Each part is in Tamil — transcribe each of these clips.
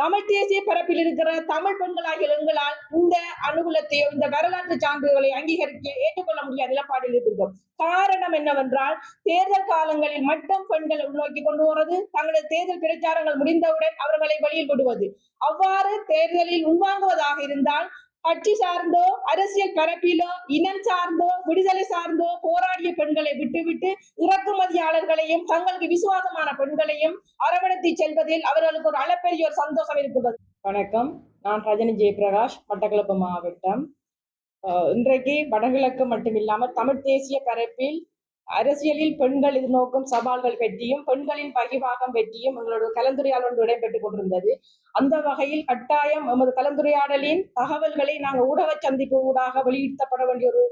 தமிழ் தேசிய பரப்பில் இருக்கிற தமிழ் பெண்களாகிய எங்களால் இந்த அனுகூலத்தையோ இந்த வரலாற்று சான்றுகளை அங்கீகரிக்க ஏற்றுக்கொள்ள முடியாத நிலப்பாட்டில் இருக்கிறோம் காரணம் என்னவென்றால் தேர்தல் காலங்களில் மட்டும் பெண்களை உள்நோக்கி கொண்டு வருவது தங்களது தேர்தல் பிரச்சாரங்கள் முடிந்தவுடன் அவர்களை வெளியில் விடுவது அவ்வாறு தேர்தலில் உள்வாங்குவதாக இருந்தால் கட்சி சார்ந்தோ அரசியல் பரப்பிலோ இனம் சார்ந்தோ விடுதலை சார்ந்தோ போராடிய பெண்களை விட்டுவிட்டு இறக்குமதியாளர்களையும் தங்களுக்கு விசுவாசமான பெண்களையும் அரவணைத்து செல்வதில் அவர்களுக்கு ஒரு அளப்பெரிய ஒரு சந்தோஷம் இருக்கிறது. வணக்கம். நான் ரஜினி ஜெயபிரகாஷ் மட்டக்களப்பு மாவட்டம். இன்றைக்கு வடகிழக்கு மட்டுமில்லாமல் தமிழ் தேசிய பரப்பில் அரசியலில் பெண்கள் எதிர்நோக்கும் சவால்கள் பற்றியும் பெண்களின் பகிர்வாகம் பற்றியும் எங்களோட கலந்துரையாடல் ஒன்று இடம்பெற்றுக் கொண்டிருந்தது. அந்த வகையில் கட்டாயம் எமது கலந்துரையாடலின் தகவல்களை நாங்கள் ஊடக சந்திப்பு ஊடாக வெளியிடப்பட வேண்டிய ஒரு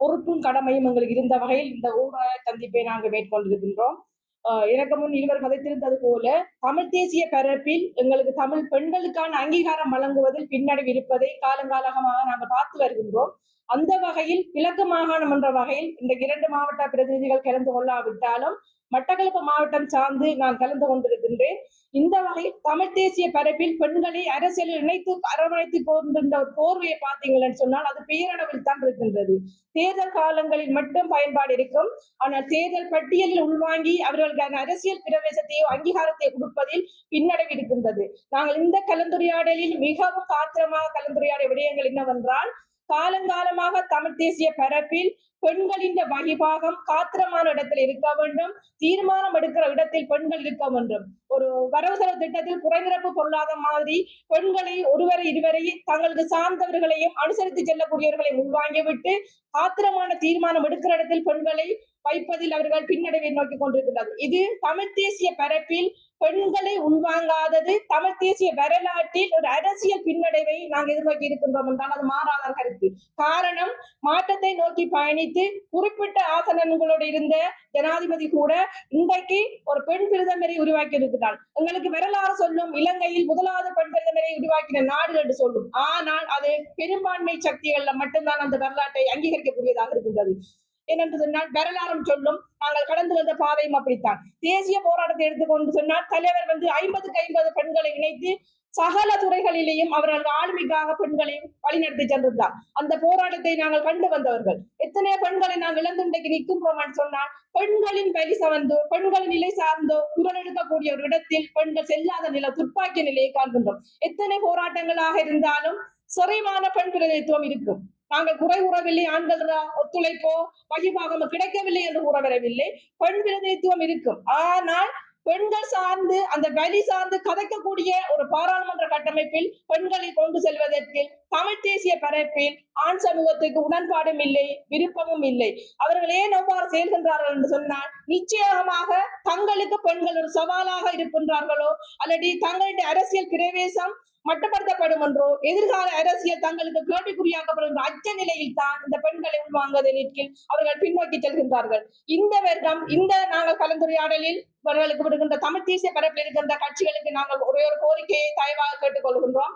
பொறுப்பும் கடமையும் எங்களுக்கு இருந்த வகையில் இந்த ஊடக சந்திப்பை நாங்கள் மேற்கொண்டிருக்கின்றோம். ஆஹ் முன் இருவர் மதித்திருந்தது போல தமிழ் தேசிய பரப்பில் எங்களுக்கு தமிழ் பெண்களுக்கான அங்கீகாரம் வழங்குவதில் பின்னடைவு இருப்பதை காலங்காலமாக நாங்கள் பார்த்து வருகின்றோம். அந்த வகையில் கிழக்கு மாகாணம் என்ற வகையில் இந்த இரண்டு மாவட்ட பிரதிநிதிகள் கலந்து கொள்ளாவிட்டாலும் மட்டக்களப்பு மாவட்டம் சார்ந்து நான் கலந்து கொண்டிருக்கின்றேன். இந்த வகையில் தமிழ் தேசிய பரப்பில் பெண்களை அரசியலில் இணைத்து அரவணைத்து கொண்டிருந்த ஒரு போர்வையை பார்த்தீங்கன்னு சொன்னால் அது பேரளவில் தான் இருக்கின்றது. தேர்தல் காலங்களில் மட்டும் பயன்பாடு இருக்கும். ஆனால் தேர்தல் பட்டியலில் உள்வாங்கி அவர்களுக்கான அரசியல் பிரவேசத்தையோ அங்கீகாரத்தையோ கொடுப்பதில் பின்னடைவு இருக்கின்றது. நாங்கள் இந்த கலந்துரையாடலில் மிகவும் காத்திரமாக கலந்துரையாடிய விடயங்கள் என்னவென்றால் காலங்காலமாக தமிழ் தேசிய பரப்பில் பெண்களின் வகிபாகம் காத்திரமான இடத்தில் இருக்க வேண்டும் தீர்மானம் எடுக்கிற இடத்தில் பெண்கள் இருக்க வேண்டும். ஒரு வரவு செலவு திட்டத்தில் குறைநிரப்பு பொருளாத மாதிரி பெண்களை ஒருவரை இருவரை தங்களுக்கு சார்ந்தவர்களையும் அனுசரித்து செல்லக்கூடியவர்களை உள்வாங்கிவிட்டு ஆத்திரமான தீர்மானம் எடுக்கிற இடத்தில் பெண்களை வைப்பதில் அவர்கள் பின்னடைவை நோக்கி கொண்டிருக்கிறார்கள். இது தமிழ் தேசிய பரப்பில் பெண்களை உள்வாங்காதது தமிழ் தேசிய வரலாற்றில் ஒரு அரசியல் பின்னடைவை நாங்கள் எதிர்நோக்கி இருக்கின்றோம் என்றால் அது மாறாத கருத்து. காரணம் மாற்றத்தை நோக்கி பயணித்து குறிப்பிட்ட ஆசனங்களோடு இருந்த ஜனாதிபதி கூட இன்றைக்கு ஒரு பெண் பிரதமரை உருவாக்கி இருக்கிறார் எங்களுக்கு வரலாறு சொல்லும் இலங்கையில் முதலாவது பெண் பிரதமரை உருவாக்கின நாடு என்று சொல்லும். ஆனால் அது பெரும்பான்மை சக்திகள்ல மட்டும்தான் அந்த வரலாற்றை அங்கீகரிக்கக்கூடியதாக இருக்கின்றது. ஏனென்று சொன்னால் வரலாறும் சொல்லும். நாங்கள் கடந்து வந்த பாதையும் அப்படித்தான். தேசிய போராட்டத்தை எடுத்துக்கொண்டு சொன்னால் தலைவர் வந்து ஐம்பதுக்கு ஐம்பது பெண்களை இணைத்து சகல துறைகளிலேயும் அவர்கள் ஆளுமைக்காக பெண்களையும் வழிநடத்தி சென்றிருந்தார். அந்த போராட்டத்தை நாங்கள் கண்டு வந்தவர்கள். எத்தனை பெண்களை நாங்கள் இழந்துண்டைக்கு நிற்கின்றோம் சொன்னால் பெண்களின் வலி சவந்தோ பெண்களின் நிலை சார்ந்தோ குரல் எடுக்கக்கூடிய ஒரு இடத்தில் பெண்கள் செல்லாத நிலை துப்பாக்கிய நிலையை காண்கின்றோம். எத்தனை போராட்டங்களாக இருந்தாலும் சொறைமான பெண் பிரதிநிதித்துவம் இருக்கும். நாங்கள் குறை உறவில்லை ஆண்கள் ஒத்துழைப்போ பகிர்வாகமோ கிடைக்கவில்லை என்று உறவிடவில்லை பெண் பிரதிநிதித்துவம் இருக்கும். ஆனால் பெண்கள் சார்ந்து அந்த வழி சார்ந்து கதைக்கக்கூடிய ஒரு பாராளுமன்ற கட்டமைப்பில் பெண்களை கொண்டு செல்வதற்கு தமிழ் தேசிய பரப்பில் ஆண் சமூகத்துக்கு உடன்பாடும் இல்லை விருப்பமும் இல்லை. அவர்கள் ஏன் எவ்வாறு செயல்கின்றார்கள் என்று சொன்னால் நிச்சயமாக தங்களுக்கு பெண்கள் ஒரு சவாலாக இருக்கின்றார்களோ அல்லது தங்களுடைய அரசியல் பிரவேசம் மட்டுப்படுத்தப்படும் என்றோ எதிர்கால அரசியல் தங்களுக்கு கேள்விக்குறியாக்கப்படும் அச்ச நிலையில் தான் இந்த பெண்களை உள்வாங்குவதை நிற்கில் அவர்கள் பின்னோக்கி செல்கின்றார்கள். இந்த வருடம் இந்த நாங்கள் கலந்துரையாடலில் இவர்களுக்கு விடுகின்ற தமிழ் தேசிய பரப்பில் இருக்கின்ற கட்சிகளுக்கு நாங்கள் ஒரே ஒரு கோரிக்கையை தயவாக கேட்டுக்கொள்கின்றோம்.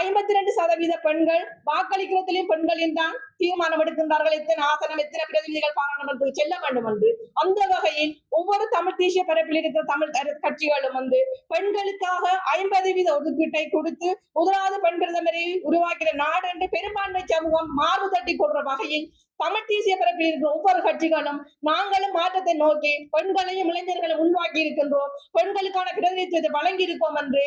ஐம்பத்தி ரெண்டு சதவீத பெண்கள் வாக்களிக்கிறதிலும் பெண்களின் தான் தீர்மானம் எடுக்கின்றார்கள். எத்தனை ஆசனம் எத்தனை பிரதிநிதிகள் பாராளுமன்றத்துக்கு செல்ல வேண்டும் என்று. அந்த வகையில் ஒவ்வொரு தமிழ் தேசிய பரப்பில் இருக்கிற தமிழ் கட்சிகளும் வந்து பெண்களுக்காக ஐம்பது வீத ஒதுக்கீட்டை கொடுத்து முதலாவது பெண் பிரதமரை உருவாக்கிற நாடு என்று பெரும்பான்மை சமூகம் மார்பு தட்டி கொள்ற வகையில் தமிழ் தேசிய பரப்பில் இருக்கிற ஒவ்வொரு கட்சிகளும் நாங்களும் மாற்றத்தை நோக்கி பெண்களையும் இளைஞர்களை உள்வாக்கி இருக்கின்றோம். பெண்களுக்கான பிரதிநிதித்துவத்தை வழங்கி இருக்கோம் என்று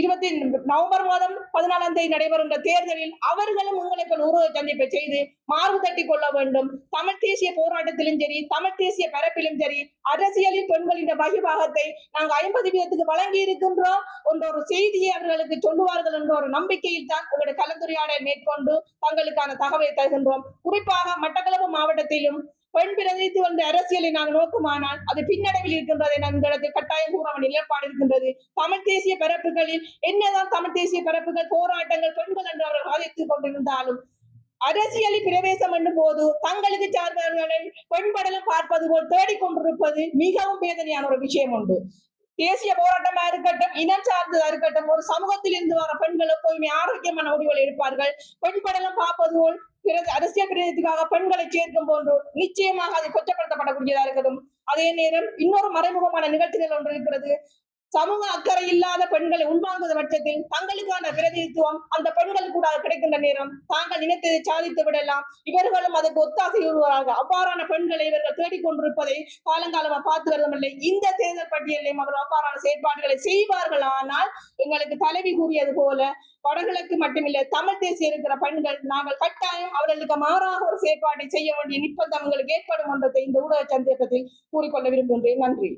இருபத்தி நவம்பர் மாதம் பதினாலாம் தேதி நடைபெறுகின்ற தேர்தலில் அவர்களும் உங்களை போல் உருவ சந்திப்பை செய்து மார்பு தட்டி கொள்ள வேண்டும். தமிழ் தேசிய போராட்டத்திலும் சரி தமிழ் தேசிய பரப்பிலும் சரி அரசியலில் பெண்களின் பகிர்வாகத்தை நாங்கள் ஐம்பது வீதத்துக்கு வழங்கி இருக்கின்றோம் என்ற ஒரு செய்தியை அவர்களுக்கு சொல்லுவார்கள் என்ற ஒரு நம்பிக்கையில் தான் உங்களுடைய கலந்துரையாடலை மேற்கொண்டு தங்களுக்கான தகவலை தருகின்றோம். குறிப்பாக மட்டக்களப்பு மாவட்டத்திலும் பெண் பிரதித்து வந்த அரசியலை நாங்கள் நோக்குமானால் அது பின்னடைவில் இருக்கின்றதை. நான் இந்த இடத்தில் கட்டாயம் கூற வேண்டிய நிலைப்பாடு இருக்கின்றது. தமிழ் தேசிய பரப்புகளில் என்னதான் தமிழ் தேசிய பரப்புகள் போராட்டங்கள் பெண்கள் என்று அவர்கள் வாதித்துக் கொண்டிருந்தாலும் அரசியலில் பிரவேசம் என்னும் போது தங்களுக்கு சார்ந்தவர்களை பெண்படலும் பார்ப்பது போல் தேடிக்கொண்டிருப்பது மிகவும் வேதனையான ஒரு விஷயம் உண்டு. தேசிய போராட்டமா இருக்கட்டும் இனம் சார்ந்ததா இருக்கட்டும் ஒரு சமூகத்தில் இருந்து வர பெண்கள் எப்போதுமே ஆரோக்கியமான முடிவுகள் எடுப்பார்கள். பெண் படலம் பார்ப்பது போல் பிறகு அரசியல் பிரதிநிதிக்காக பெண்களை சேர்க்கும் போன்று நிச்சயமாக அது கொச்சப்படுத்தப்படக்கூடியதா இருக்கட்டும். அதே நேரம் இன்னொரு மறைமுகமான நிகழ்ச்சிகள் ஒன்று இருக்கிறது. சமூக அக்கறை இல்லாத பெண்களை உள்வாங்குவது பட்சத்தில் தங்களுக்கான பிரதிநிதித்துவம் அந்த பெண்கள் கூட கிடைக்கின்ற நேரம். தாங்கள் நினைத்ததை சாதித்து விடலாம். இவர்களும் அதுக்கு ஒத்தாசை வருவார்கள் அவ்வாறான பெண்களை இவர்கள் தேடிக்கொண்டிருப்பதை காலங்காலமா பார்த்து வருவதில்லை. இந்த தேர்தல் பட்டியலையும் அவர்கள் அவ்வாறான செயற்பாடுகளை செய்வார்கள். ஆனால் எங்களுக்கு தலைவி கூறியது போல வடகிழக்கு மட்டுமில்லை தமிழ் தேசிய இருக்கிற பெண்கள் நாங்கள் கட்டாயம் அவர்களுக்கு மாறாக ஒரு செயற்பாட்டை செய்ய வேண்டிய நிப்பந்தம் எங்களுக்கு ஏற்படும் என்றதை இந்த ஊடக சந்தேகத்தில் கூறிக்கொள்ள விரும்புகின்றேன். நன்றி.